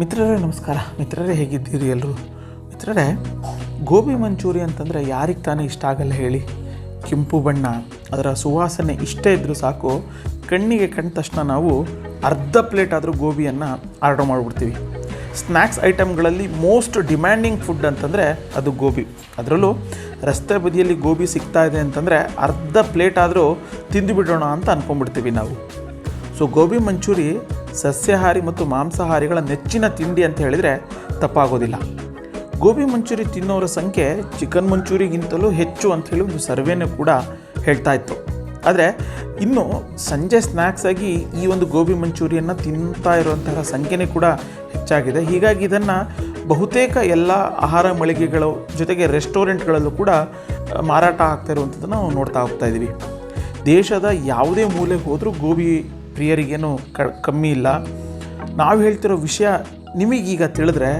ಮಿತ್ರರೇ, ನಮಸ್ಕಾರ. ಮಿತ್ರರೇ, ಹೇಗಿದ್ದೀರಿ ಎಲ್ಲರೂ? ಮಿತ್ರರೇ, ಗೋಬಿ ಮಂಚೂರಿ ಅಂತಂದರೆ ಯಾರಿಗೆ ತಾನೇ ಇಷ್ಟ ಆಗಲ್ಲ ಹೇಳಿ. ಕೆಂಪು ಬಣ್ಣ, ಅದರ ಸುವಾಸನೆ ಇಷ್ಟೇ ಇದ್ದರೂ ಸಾಕು. ಕಣ್ಣಿಗೆ ಕಂಡ ತಕ್ಷಣ ನಾವು ಅರ್ಧ ಪ್ಲೇಟ್ ಆದರೂ ಗೋಬಿಯನ್ನು ಆರ್ಡರ್ ಮಾಡಿಬಿಡ್ತೀವಿ. ಸ್ನ್ಯಾಕ್ಸ್ ಐಟಮ್ಗಳಲ್ಲಿ ಮೋಸ್ಟ್ ಡಿಮ್ಯಾಂಡಿಂಗ್ ಫುಡ್ ಅಂತಂದರೆ ಅದು ಗೋಬಿ. ಅದರಲ್ಲೂ ರಸ್ತೆ ಬದಿಯಲ್ಲಿ ಗೋಬಿ ಸಿಗ್ತಾ ಇದೆ ಅಂತಂದರೆ ಅರ್ಧ ಪ್ಲೇಟ್ ಆದರೂ ತಿಂದುಬಿಡೋಣ ಅಂತ ಅಂದ್ಕೊಂಡ್ಬಿಡ್ತೀವಿ ನಾವು. ಸೊ, ಗೋಬಿ ಮಂಚೂರಿ ಸಸ್ಯಾಹಾರಿ ಮತ್ತು ಮಾಂಸಾಹಾರಿಗಳ ನೆಚ್ಚಿನ ತಿಂಡಿ ಅಂತ ಹೇಳಿದರೆ ತಪ್ಪಾಗೋದಿಲ್ಲ. ಗೋಬಿ ಮಂಚೂರಿ ತಿನ್ನೋರ ಸಂಖ್ಯೆ ಚಿಕನ್ ಮಂಚೂರಿಗಿಂತಲೂ ಹೆಚ್ಚು ಅಂತ ಹೇಳಿ ಒಂದು ಸರ್ವೇನೂ ಕೂಡ ಹೇಳ್ತಾ ಇತ್ತು. ಆದರೆ ಇನ್ನು ಸಂಜೆ ಸ್ನ್ಯಾಕ್ಸ್ ಆಗಿ ಈ ಒಂದು ಗೋಬಿ ಮಂಚೂರಿಯನ್ನು ತಿಂತಾ ಇರುವಂತಹ ಸಂಖ್ಯೆನೇ ಕೂಡ ಹೆಚ್ಚಾಗಿದೆ. ಹೀಗಾಗಿ ಇದನ್ನು ಬಹುತೇಕ ಎಲ್ಲ ಆಹಾರ ಮಳಿಗೆಗಳು ಜೊತೆಗೆ ರೆಸ್ಟೋರೆಂಟ್ಗಳಲ್ಲೂ ಕೂಡ ಮಾರಾಟ ಆಗ್ತಾ ಇರುವಂಥದ್ದನ್ನು ನಾವು ನೋಡ್ತಾ ಹೋಗ್ತಾ ಇದ್ದೀವಿ ದೇಶದ ಯಾವುದೇ ಮೂಲೆಗೆ ಹೋದರೂ ಗೋಬಿ ಪ್ರಿಯರಿಗೇನು ಕ, ಕಮ್ಮಿ ಇಲ್ಲ. ನಾವು ಹೇಳ್ತಿರೋ ವಿಷಯ ನಿಮಗೀಗ ತಿಳಿದ್ರೆ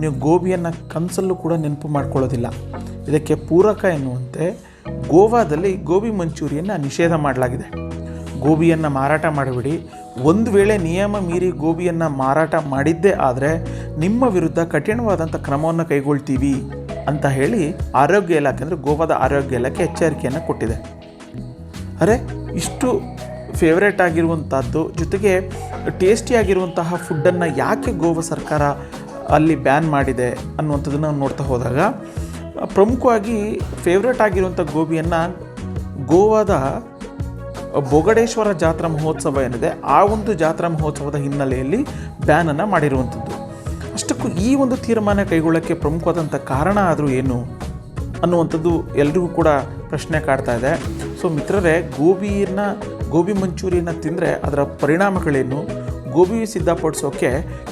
ನೀವು ಗೋಬಿಯನ್ನು ಕನಸಲ್ಲೂ ಕೂಡ ನೆನಪು ಮಾಡ್ಕೊಳ್ಳೋದಿಲ್ಲ. ಇದಕ್ಕೆ ಪೂರಕ ಎನ್ನುವಂತೆ ಗೋವಾದಲ್ಲಿ ಗೋಬಿ ಮಂಚೂರಿಯನ್ನು ನಿಷೇಧ ಮಾಡಲಾಗಿದೆ. ಗೋಬಿಯನ್ನು ಮಾರಾಟ ಮಾಡಬೇಡಿ. ಒಂದು ವೇಳೆ ನಿಯಮ ಮೀರಿ ಗೋಬಿಯನ್ನು ಮಾರಾಟ ಮಾಡಿದ್ದೇ ಆದರೆ ನಿಮ್ಮ ವಿರುದ್ಧ ಕಠಿಣವಾದಂಥ ಕ್ರಮವನ್ನು ಕೈಗೊಳ್ತೀವಿ ಅಂತ ಹೇಳಿ ಆರೋಗ್ಯ ಇಲಾಖೆ ಅಂದರೆ ಗೋವಾದ ಆರೋಗ್ಯ ಇಲಾಖೆ ಎಚ್ಚರಿಕೆಯನ್ನು ಕೊಟ್ಟಿದೆ. ಅರೆ, ಇಷ್ಟು ಫೇವ್ರೇಟ್ ಆಗಿರುವಂಥದ್ದು ಜೊತೆಗೆ ಟೇಸ್ಟಿಯಾಗಿರುವಂತಹ ಫುಡ್ಡನ್ನು ಯಾಕೆ ಗೋವಾ ಸರ್ಕಾರ ಅಲ್ಲಿ ಬ್ಯಾನ್ ಮಾಡಿದೆ ಅನ್ನುವಂಥದ್ದನ್ನು ನಾವು ನೋಡ್ತಾ ಹೋದಾಗ, ಪ್ರಮುಖವಾಗಿ ಫೇವ್ರೇಟ್ ಆಗಿರುವಂಥ ಗೋಬಿಯನ್ನು ಗೋವಾದ ಬೊಗಡೇಶ್ವರ ಜಾತ್ರಾ ಮಹೋತ್ಸವ ಏನಿದೆ, ಆ ಒಂದು ಜಾತ್ರಾ ಮಹೋತ್ಸವದ ಹಿನ್ನೆಲೆಯಲ್ಲಿ ಬ್ಯಾನನ್ನು ಮಾಡಿರುವಂಥದ್ದು ಅಷ್ಟಕ್ಕೂ ಈ ಒಂದು ತೀರ್ಮಾನ ಕೈಗೊಳ್ಳೋಕ್ಕೆ ಪ್ರಮುಖವಾದಂಥ ಕಾರಣ ಆದರೂ ಏನು ಅನ್ನುವಂಥದ್ದು ಎಲ್ರಿಗೂ ಕೂಡ ಪ್ರಶ್ನೆ ಕಾಡ್ತಾ ಇದೆ. ಸೊ ಮಿತ್ರರೇ, ಗೋಬಿಯನ್ನು ಗೋಬಿ ಮಂಚೂರಿಯನ್ನು ತಿಂದರೆ ಅದರ ಪರಿಣಾಮಗಳೇನು? ಗೋಬಿ ಸಿದ್ಧಪಡಿಸೋಕ್ಕೆ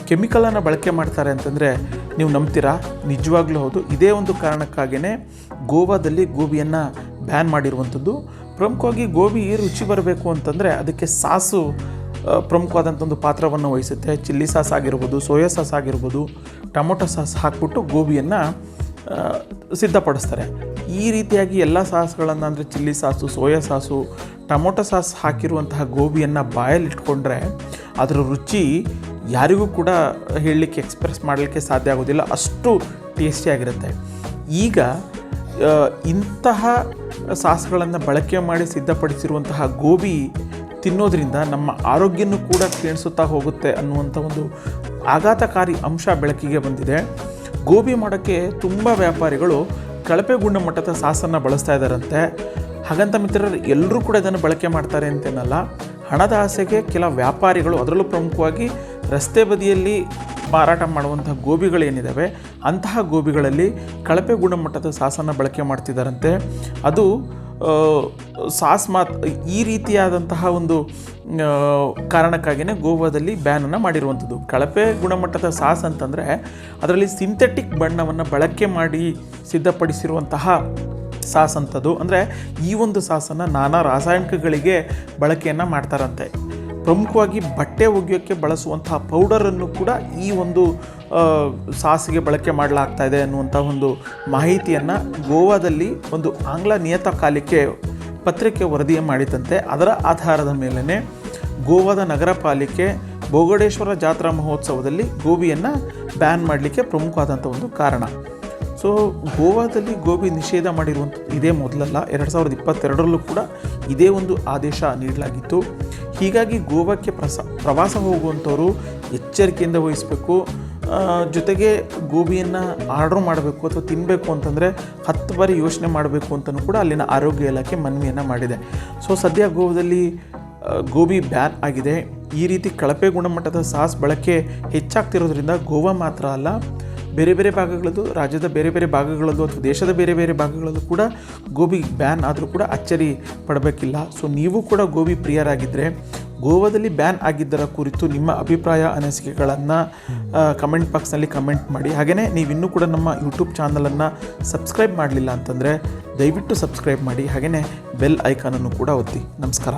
ಕೆಮಿಕಲನ್ನು ಬಳಕೆ ಮಾಡ್ತಾರೆ ಅಂತಂದರೆ ನೀವು ನಂಬ್ತೀರಾ? ನಿಜವಾಗ್ಲೂ ಹೌದು. ಇದೇ ಒಂದು ಕಾರಣಕ್ಕಾಗಿಯೇ ಗೋವಾದಲ್ಲಿ ಗೋಬಿಯನ್ನು ಬ್ಯಾನ್ ಮಾಡಿರುವಂಥದ್ದು. ಪ್ರಮುಖವಾಗಿ ಗೋಬಿ ರುಚಿ ಬರಬೇಕು ಅಂತಂದರೆ ಅದಕ್ಕೆ ಸಾಸು ಪ್ರಮುಖವಾದಂಥ ಒಂದು ಪಾತ್ರವನ್ನು ವಹಿಸುತ್ತೆ. ಚಿಲ್ಲಿ ಸಾಸ್ ಆಗಿರ್ಬೋದು, ಸೋಯಾ ಸಾಸ್ ಆಗಿರ್ಬೋದು, ಟೊಮೊಟೊ ಸಾಸ್ ಹಾಕ್ಬಿಟ್ಟು ಗೋಬಿಯನ್ನು ಸಿದ್ಧಪಡಿಸ್ತಾರೆ. ಈ ರೀತಿಯಾಗಿ ಎಲ್ಲ ಸಾಸ್ಗಳನ್ನು, ಅಂದರೆ chilli sauce, soya sauce, tomato sauce ಹಾಕಿರುವಂತಹ ಗೋಬಿಯನ್ನು ಬಾಯಲ್ಲಿಟ್ಕೊಂಡ್ರೆ ಅದರ ರುಚಿ ಯಾರಿಗೂ ಕೂಡ ಹೇಳಲಿಕ್ಕೆ ಎಕ್ಸ್ಪ್ರೆಸ್ ಮಾಡಲಿಕ್ಕೆ ಸಾಧ್ಯ ಆಗೋದಿಲ್ಲ. ಅಷ್ಟು ಟೇಸ್ಟಿಯಾಗಿರುತ್ತೆ ಈಗ ಇಂತಹ ಸಾಸ್ಗಳನ್ನು ಬಳಕೆ ಮಾಡಿ ಸಿದ್ಧಪಡಿಸಿರುವಂತಹ ಗೋಬಿ ತಿನ್ನೋದ್ರಿಂದ ನಮ್ಮ ಆರೋಗ್ಯನೂ ಕೂಡ ಕ್ಷೀಣಿಸುತ್ತಾ ಹೋಗುತ್ತೆ ಅನ್ನುವಂಥ ಒಂದು ಆಘಾತಕಾರಿ ಅಂಶ ಬೆಳಕಿಗೆ ಬಂದಿದೆ. ಗೋಬಿ ಮಾಡೋಕ್ಕೆ ತುಂಬ ವ್ಯಾಪಾರಿಗಳು ಕಳಪೆ ಗುಣಮಟ್ಟದ ಸಾಸನ್ನು ಬಳಸ್ತಾ ಇದ್ದಾರಂತೆ ಹಾಗಂತ ಮಿತ್ರರು ಎಲ್ಲರೂ ಕೂಡ ಇದನ್ನು ಬಳಕೆ ಮಾಡ್ತಾರೆ ಅಂತೇನಲ್ಲ. ಹಣದ ಆಸೆಗೆ ಕೆಲ ವ್ಯಾಪಾರಿಗಳು ಅದರಲ್ಲೂ ಪ್ರಮುಖವಾಗಿ ರಸ್ತೆ ಬದಿಯಲ್ಲಿ ಮಾರಾಟ ಮಾಡುವಂತಹ ಗೋಬಿಗಳೇನಿದ್ದಾವೆ ಅಂತಹ ಗೋಬಿಗಳಲ್ಲಿ ಕಳಪೆ ಗುಣಮಟ್ಟದ ಸಾಸನ್ನು ಬಳಕೆ ಮಾಡ್ತಿದ್ದಾರಂತೆ ಅದು ಸಾಸ್ ಮಾತ್ ಈ ರೀತಿಯಾದಂತಹ ಒಂದು ಕಾರಣಕ್ಕಾಗಿಯೇ ಗೋವಾದಲ್ಲಿ ಬ್ಯಾನನ್ನು ಮಾಡಿರುವಂಥದ್ದು. ಕಳಪೆ ಗುಣಮಟ್ಟದ ಸಾಸ್ ಅಂತಂದರೆ ಅದರಲ್ಲಿ ಸಿಂಥೆಟಿಕ್ ಬಣ್ಣವನ್ನು ಬಳಕೆ ಮಾಡಿ ಸಿದ್ಧಪಡಿಸಿರುವಂತಹ ಸಾಸ್ ಅಂಥದ್ದು ಅಂದರೆ ಈ ಒಂದು ಸಾಸನ್ನು ನಾನಾ ರಾಸಾಯನಿಕಗಳಿಗೆ ಬಳಕೆಯನ್ನು ಮಾಡ್ತಾರಂತೆ. ಪ್ರಮುಖವಾಗಿ ಬಟ್ಟೆ ಒಗೆಯೋಕ್ಕೆ ಬಳಸುವಂತಹ ಪೌಡರನ್ನು ಕೂಡ ಈ ಒಂದು ಸಾಸಿಗೆ ಬಳಕೆ ಮಾಡಲಾಗ್ತಾ ಇದೆ ಅನ್ನುವಂಥ ಒಂದು ಮಾಹಿತಿಯನ್ನು ಗೋವಾದಲ್ಲಿ ಒಂದು ಆಂಗ್ಲ ನಿಯತಕಾಲಿಕೆ ಪತ್ರಿಕೆ ವರದಿ ಮಾಡಿದಂತೆ ಅದರ ಆಧಾರದ ಮೇಲೇ ಗೋವಾದ ನಗರ ಪಾಲಿಕೆ ಭೋಗಡೇಶ್ವರ ಜಾತ್ರಾ ಮಹೋತ್ಸವದಲ್ಲಿ ಗೋಬಿಯನ್ನು ಬ್ಯಾನ್ ಮಾಡಲಿಕ್ಕೆ ಪ್ರಮುಖವಾದಂಥ ಒಂದು ಕಾರಣ. ಸೊ ಗೋವಾದಲ್ಲಿ ಗೋಬಿ ನಿಷೇಧ ಮಾಡಿರುವಂಥ ಇದೇ ಮೊದಲಲ್ಲ, ಎರಡು ಸಾವಿರದ ಇಪ್ಪತ್ತೆರಡರಲ್ಲೂ ಕೂಡ ಇದೇ ಒಂದು ಆದೇಶ ನೀಡಲಾಗಿತ್ತು. ಹೀಗಾಗಿ ಗೋವಾಕ್ಕೆ ಪ್ರಸ, ಪ್ರವಾಸ ಹೋಗುವಂಥವರು ಎಚ್ಚರಿಕೆಯಿಂದ ವಹಿಸಬೇಕು. ಜೊತೆಗೆ ಗೋಬಿಯನ್ನು ಆರ್ಡ್ರ್ ಮಾಡಬೇಕು ಅಥವಾ ತಿನ್ನಬೇಕು ಅಂತಂದರೆ ಹತ್ತು ಬಾರಿ ಯೋಚನೆ ಮಾಡಬೇಕು ಅಂತಲೂ ಕೂಡ ಅಲ್ಲಿನ ಆರೋಗ್ಯ ಇಲಾಖೆ ಮನವಿಯನ್ನು ಮಾಡಿದೆ. ಸೊ, ಸದ್ಯ ಗೋವಾದಲ್ಲಿ ಗೋಬಿ ಬ್ಯಾನ್ ಆಗಿದೆ. ಈ ರೀತಿ ಕಳಪೆ ಗುಣಮಟ್ಟದ ಸಾಸ್ ಬಳಕೆ ಹೆಚ್ಚಾಗ್ತಿರೋದ್ರಿಂದ ಗೋವಾ ಮಾತ್ರ ಅಲ್ಲ, ಬೇರೆ ಬೇರೆ ಭಾಗಗಳದ್ದು ರಾಜ್ಯದ ಬೇರೆ ಬೇರೆ ಭಾಗಗಳಲ್ಲೂ ಅಥವಾ ದೇಶದ ಬೇರೆ ಬೇರೆ ಭಾಗಗಳಲ್ಲೂ ಕೂಡ ಗೋಬಿ ಬ್ಯಾನ್ ಆದರೂ ಕೂಡ ಅಚ್ಚರಿ ಪಡಬೇಕಿಲ್ಲ. ಸೊ, ನೀವು ಕೂಡ ಗೋಬಿ ಪ್ರಿಯರಾಗಿದ್ದರೆ ಗೋವಾದಲ್ಲಿ ಬ್ಯಾನ್ ಆಗಿದ್ದರ ಕುರಿತು ನಿಮ್ಮ ಅಭಿಪ್ರಾಯ ಅನಿಸಿಕೆಗಳನ್ನು ಕಮೆಂಟ್ ಬಾಕ್ಸ್ನಲ್ಲಿ ಕಮೆಂಟ್ ಮಾಡಿ. ಹಾಗೆಯೇ ನೀವು ಇನ್ನೂ ಕೂಡ ನಮ್ಮ ಯೂಟ್ಯೂಬ್ ಚಾನಲನ್ನು ಸಬ್ಸ್ಕ್ರೈಬ್ ಮಾಡಲಿಲ್ಲ ಅಂತಂದರೆ ದಯವಿಟ್ಟು ಸಬ್ಸ್ಕ್ರೈಬ್ ಮಾಡಿ. ಹಾಗೆಯೇ ಬೆಲ್ ಐಕಾನನ್ನು ಕೂಡ ಒತ್ತಿ. ನಮಸ್ಕಾರ.